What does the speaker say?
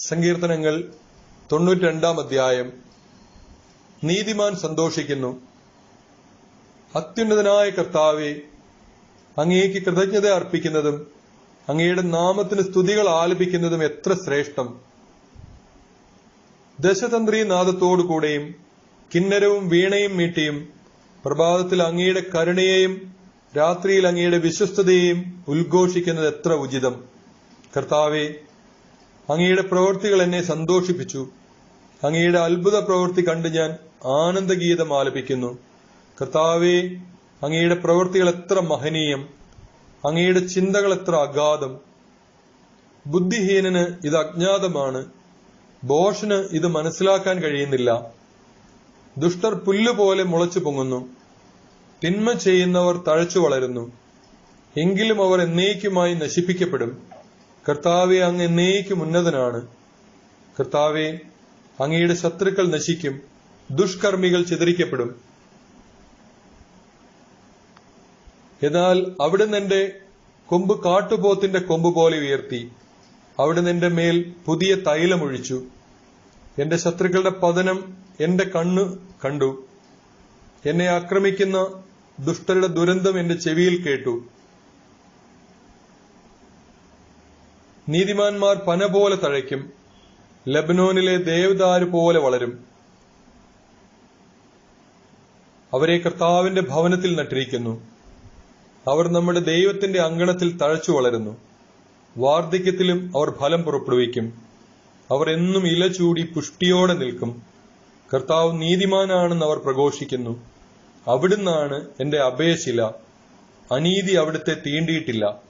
സങ്കീർത്തനങ്ങൾ തൊണ്ണൂറ്റി രണ്ടാം അധ്യായം. നീതിമാൻ സന്തോഷിക്കുന്നു. അത്യുന്നതനായ കർത്താവെ അങ്ങേക്ക് കൃതജ്ഞത അർപ്പിക്കുന്നതും അങ്ങയുടെ നാമത്തിന് സ്തുതികൾ ആലപിക്കുന്നതും എത്ര ശ്രേഷ്ഠം. ദശതന്ത്രി നാദത്തോടുകൂടെയും കിന്നരവും വീണയും മീട്ടിയും പ്രഭാതത്തിൽ അങ്ങയുടെ കരുണയെയും രാത്രിയിൽ അങ്ങയുടെ വിശ്വസ്തതയെയും ഉദ്ഘോഷിക്കുന്നത് എത്ര ഉചിതം. കർത്താവെ അങ്ങയുടെ പ്രവൃത്തികൾ എന്നെ സന്തോഷിപ്പിച്ചു. അങ്ങയുടെ അത്ഭുത പ്രവൃത്തി കണ്ട് ഞാൻ ആനന്ദഗീതം ആലപിക്കുന്നു. കർത്താവെ അങ്ങയുടെ പ്രവൃത്തികൾ എത്ര മഹനീയം. അങ്ങയുടെ ചിന്തകൾ എത്ര അഗാധം. ബുദ്ധിഹീനന് ഇത് അജ്ഞാതമാണ്. ബോഷന് ഇത് മനസ്സിലാക്കാൻ കഴിയുന്നില്ല. ദുഷ്ടർ പുല്ലുപോലെ മുളച്ചു പൊങ്ങുന്നു. തിന്മ ചെയ്യുന്നവർ തഴച്ചു വളരുന്നു. എങ്കിലും അവർ എന്നേക്കുമായി നശിപ്പിക്കപ്പെടും. കർത്താവെ അങ്ങ് എന്നേക്കും ഉന്നതനാണ്. കർത്താവെ അങ്ങയുടെ ശത്രുക്കൾ നശിക്കും ദുഷ്കർമ്മികൾ ചിതറിക്കപ്പെടും. എന്നാൽ അവിടുന്ന് എന്റെ കൊമ്പ് കാട്ടുപോത്തിന്റെ കൊമ്പ് പോലെ ഉയർത്തി അവിടുന്ന് എന്റെ മേൽ പുതിയ തൈലമൊഴിച്ചു എന്റെ ശത്രുക്കളുടെ പതനം എന്റെ കണ്ണ് കണ്ടു. എന്നെ ആക്രമിക്കുന്ന ദുഷ്ടരുടെ ദുരന്തം എന്റെ ചെവിയിൽ കേട്ടു. നീതിമാന്മാർ പന പോലെ തഴയ്ക്കും. ലബനോനിലെ ദേവദാരു പോലെ വളരും. അവരെ കർത്താവിന്റെ ഭവനത്തിൽ നട്ടിരിക്കുന്നു. അവർ നമ്മുടെ ദൈവത്തിന്റെ അങ്കണത്തിൽ തഴച്ചു വളരുന്നു. വാർദ്ധക്യത്തിലും അവർ ഫലം പുറപ്പെടുവിക്കും. അവർ എന്നും ഇല ചൂടി പുഷ്ടിയോടെ നിൽക്കും. കർത്താവ് നീതിമാനാണെന്ന് അവർ പ്രഘോഷിക്കുന്നു. അവിടുന്നാണ് എന്റെ അഭയശില. അനീതി അവിടുത്തെ തീണ്ടിയിട്ടില്ല.